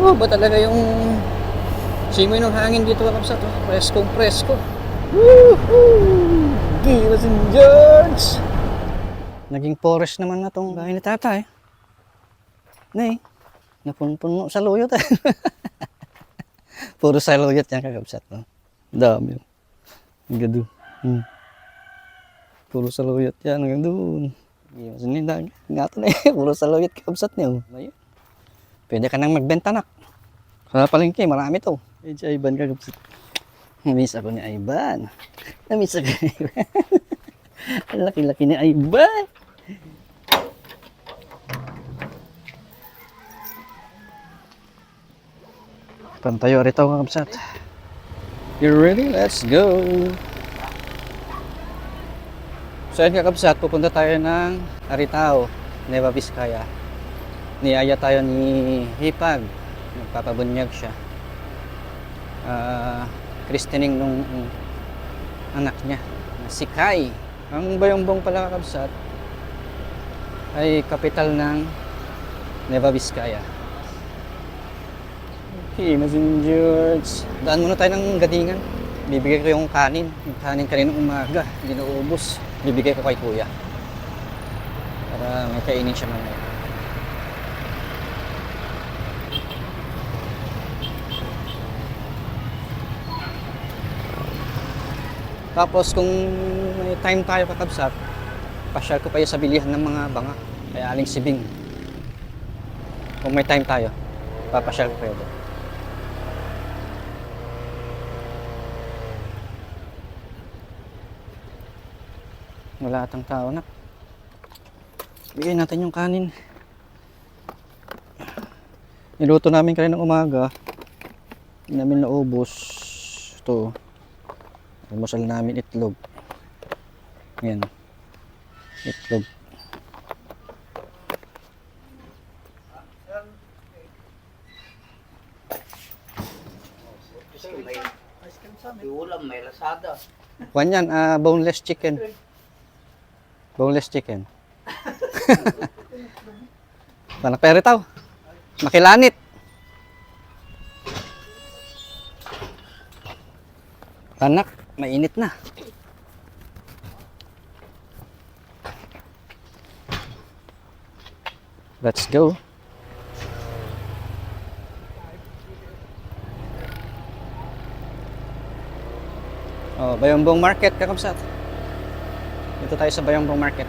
Oh, ba talaga yung simoy ng hangin dito kakapsat. Oh. Preskong presko. Woohoo! Gilas and George! Naging forest naman na tong bahay ni tatay. Nay, napunpuno sa luyot. Puro sa luyot yan kakapsat. No? Dami. oh. Hanggang doon. Hmm. Puro sa luyot yan hanggang doon. Gilas and George. Nga to na eh. Puro sa luyot kakapsat niyo. Ayun. Pwede ka nang magbenta nak. Sa palengke, marami to. Eh, si Ivan kakapsat. Namiss ako ni Ivan. Namiss ako ni Ivan. Ang laki-laki ni Ivan. Pantayo rito mga kapsat. You ready? Let's go! So yun kakapsat, pupunta tayo ng Aritao, Nueva Vizcaya. Niyaya tayo ni Hipag. Magpapabunyag siya. Ah, christening nung anak niya, si Kai. Ang Bayongbong pala kakabsat ay kapital ng Nueva Vizcaya. Okay, Masin George. Daan muna tayo ng gadingan. Bibigay ko yung kanin. Yung kanin kaninang umaga. Hindi naubos. Bibigay ko kay kuya. Para may kainin siya mamaya. Tapos kung may time tayo kakabsat, pasyal ko pa yung sa bilihan ng mga banga. Kaya aling sibing. Kung may time tayo, papasyal ko kayo doon. Wala atang tao na. Bigay natin yung kanin. Niluto namin kanina ng umaga. Hindi namin naubos. Ito. Almusal namin itlog. Yan. Itlog. Ulam, may lasada. Kwan yan, ah, boneless chicken. Boneless chicken. Panak peritaw. Makilanit. Panak, mainit na. Let's go. Oh, Bayambong Market, kakamsat. Dito tayo sa Bayambong Market.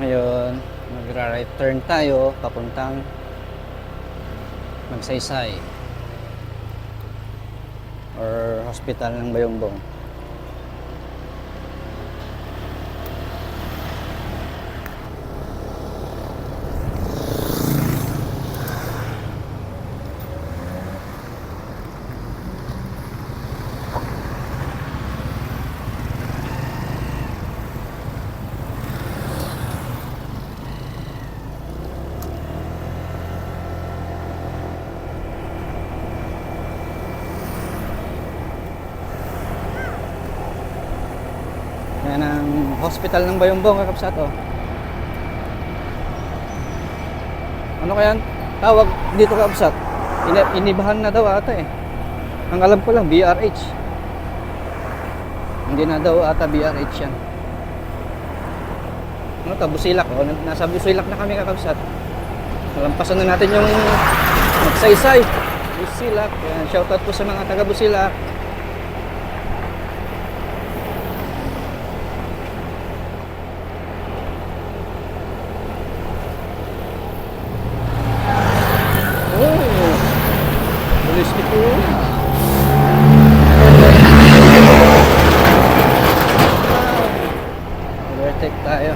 Ngayon, magra-right turn tayo papuntang Magsaysay or hospital ng Bayambong. Yan ang hospital ng Bayambong, kakapsat, oh. Ano kaya tawag dito kakapsat? Ini inibahan na daw ata eh. Ang alam ko lang, BRH. Hindi na daw ata BRH yan. Ano to, Busilak, oh. Nasa Busilak na kami kakapsat. Malampasan na natin yung magsaysay. Busilak. Yan, shoutout po sa mga taga Busilak. Oh, Bilis ito. Overtake tayo.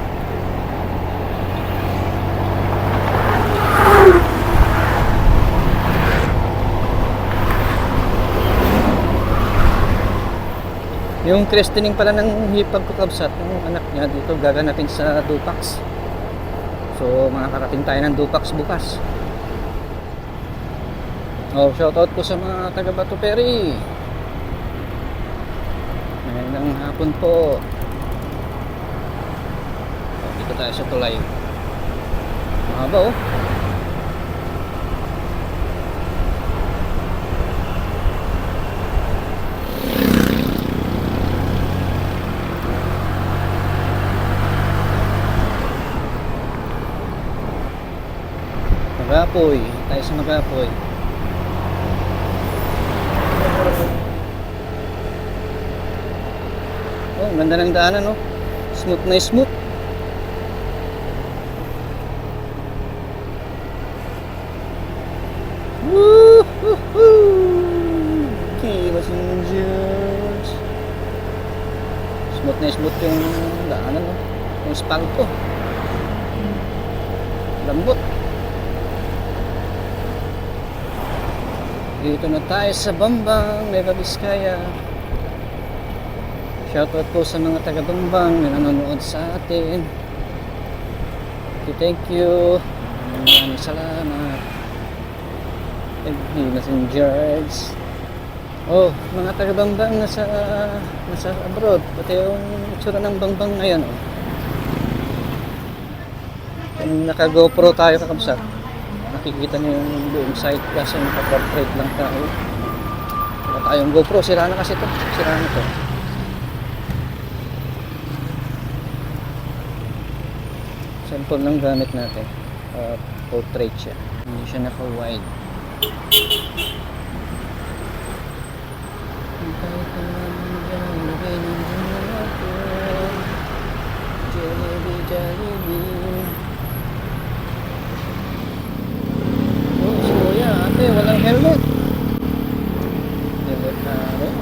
Yung christening pala ng hipag ko kabsat ng anak niya dito gaganapin sa Dupax. So makakarating tayo ng Dupax bukas. Oh, shoutout po sa mga taga Bato Peri. Magandang hapon po. Oh, dito tayo sa tulay. Mahaba oh. Magapoy. Tayo sa Magapoy. Oh, ganda ng daanan, no? Smooth na smooth. Woo-hoo-hoo! Okay, passengers. Smooth na smooth yung daanan, no? Yung spalto. Lambot. Dito na tayo sa Bambang, Nueva Vizcaya. Shoutout po sa mga taga Bambang na nanonood sa atin. Thank you. Maraming salamat. Thank you, messengers. Oh, mga taga Bambang nasa, nasa abroad. Pati yung itsura ng Bambang ngayon. Oh. Naka-GoPro tayo kakabsat, nakikita niyo yung buong site kasi naka-portrait lang tayo. Wala tayong GoPro, sira na kasi to. Sira na to. Sample lang gamit natin. Uh, portrait siya. Hindi siya naka-wide. Jollibee, helmet. Helmet na rin.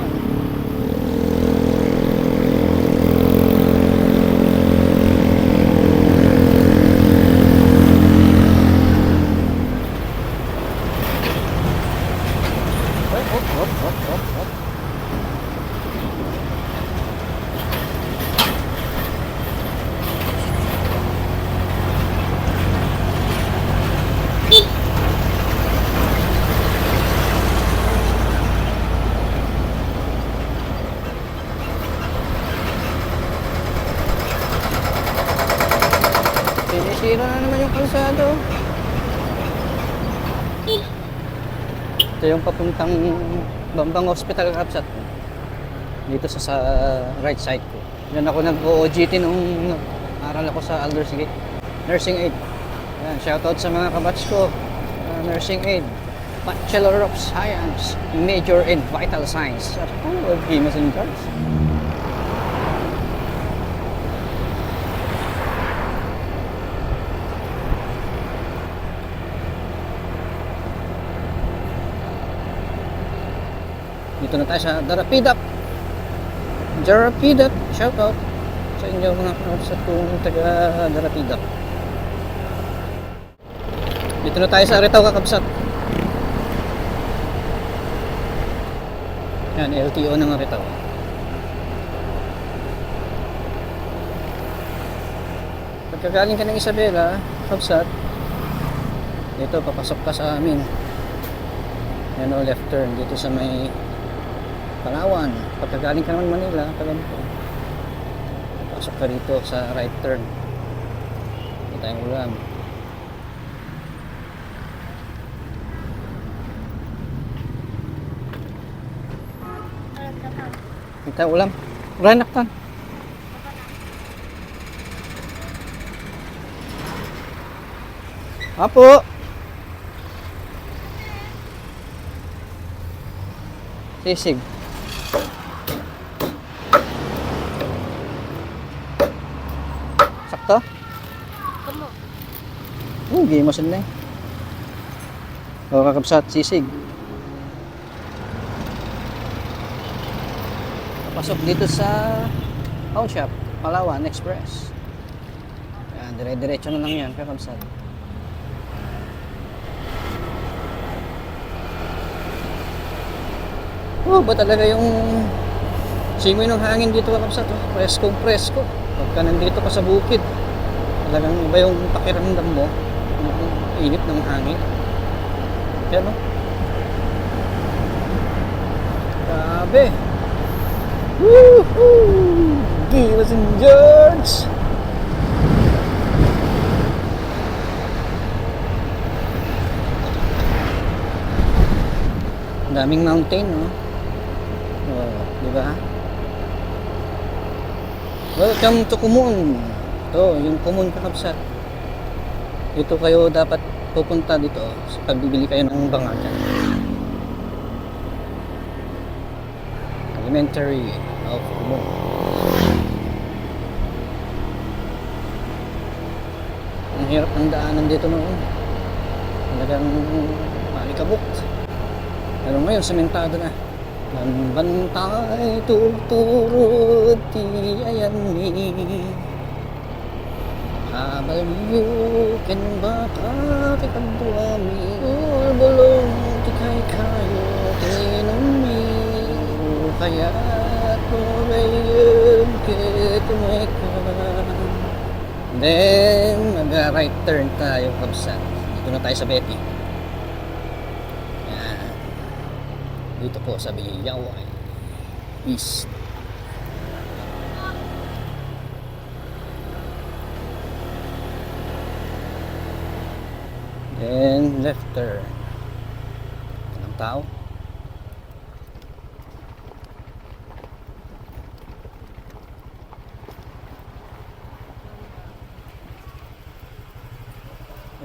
Hop, hop, hop, hop, hop. Ito yung papuntang Bambang Hospital Kapsat. Dito sa, sa right side ko. Yan ako nag-OGT nung aral ako sa Aldous Gate. Nursing aid. Yan, shoutout sa mga kabats ko. Uh, nursing aid. Bachelor of Science. Major in Vital Science. Oh, okay, messengers. Dito na tayo sa Darapidap. Darapidap, shout out sa inyo mga sa kung taga Darapidap. Dito na tayo sa Aritaw kakabsat. Yan, LTO ng Aritaw. Pagkagaling ka ng Isabela, kabsat, dito papasok ka sa amin. Yan o, left turn dito sa may Palawan. Pagkagaling ka naman Manila, Talampo. Pasok ka rito sa right turn. Ito tayong ulam. Ito tayong ulam. Ranak tan. Apo. Sisig. Sakto? Kamu. Oo, oh, game na eh. O, kakabsat, sisig. Pasok dito sa pawn shop, Palawan Express. Yan, dire-diretso na lang yan, kakabsat. Oh, ba talaga yung simoy ng hangin dito kakabsat? Oh. Presko, presko pagka nandito ka sa bukid talagang iba yung pakiramdam mo. Ang init ng hangin. Yan o grabe. Woohoo! Gilas and George! Daming mountain no? Oh, di ba? Welcome to Kumun. Ito, yung Kumun kakabsat. Dito kayo dapat pupunta dito sa pagbibili kayo ng bangagan. Elementary of Kumun. Ang hirap ng daanan dito noon. Talagang malikabok. Pero ngayon, sementado na. Ang bantay tuturo di ayan ni Habal yukin baka kikadwami Ulbulong di kay kayo tinumi Kaya tumayon kitumeka Then, mag-right turn tayo kabsat. Dito na tayo sa Betty. Yan. Dito po sa Yaway East. Then, left turn. Walang tao.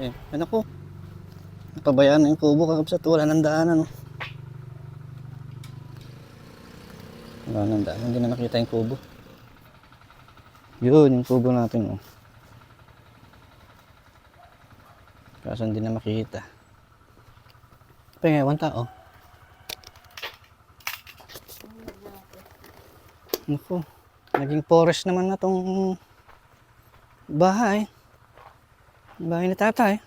Eh, ano ko? Napabayaan na yung kubo kakabsat. Wala nang daanan. oh. Wala nang. Hindi na nakita yung kubo. Yun, yung kubo natin. Oh. Kaso hindi na makikita. Pengewan tao. Naku, naging forest naman na tong bahay. Bahay ni tatay.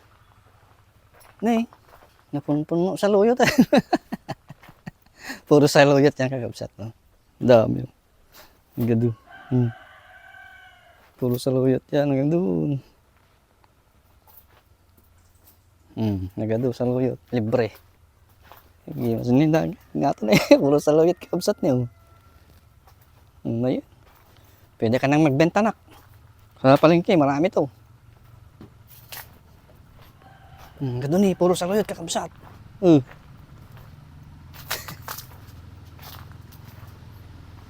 Nay, napunpuno sa luyot. Puro sa luyot yan kakabsat. No? Dami. Hanggang doon. Hmm. Puro sa luyot yan hanggang doon. Hmm, hanggang doon sa luyot. Libre. Hindi mas nindag. Nga to na eh. Puro sa luyot kakabsat niyo. Hmm, na yun. Pwede ka nang magbenta nak. Sa palengke, marami to. Hmm, ganun eh, puro sa luyot kakabsat. Uh.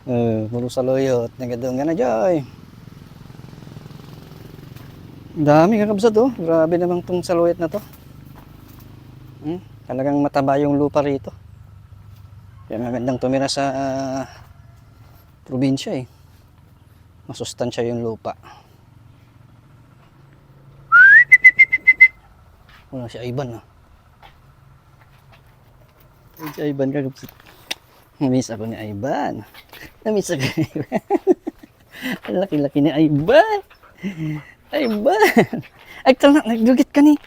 Uh, puro sa luyot. Nagadun ka na, Joy. Dami kakabsat oh. Grabe naman tong saluyot na to. Hmm, talagang mataba yung lupa rito. Kaya magandang tumira sa ah, probinsya eh. Masustansya yung lupa. Wala si Ivan ah. Si Ivan kakabsat. Namiss ako ni Ivan. Namiss ako ni Ivan. Ang laki-laki ni Ivan. Ivan. Ay, tala, nagdugit ka ni.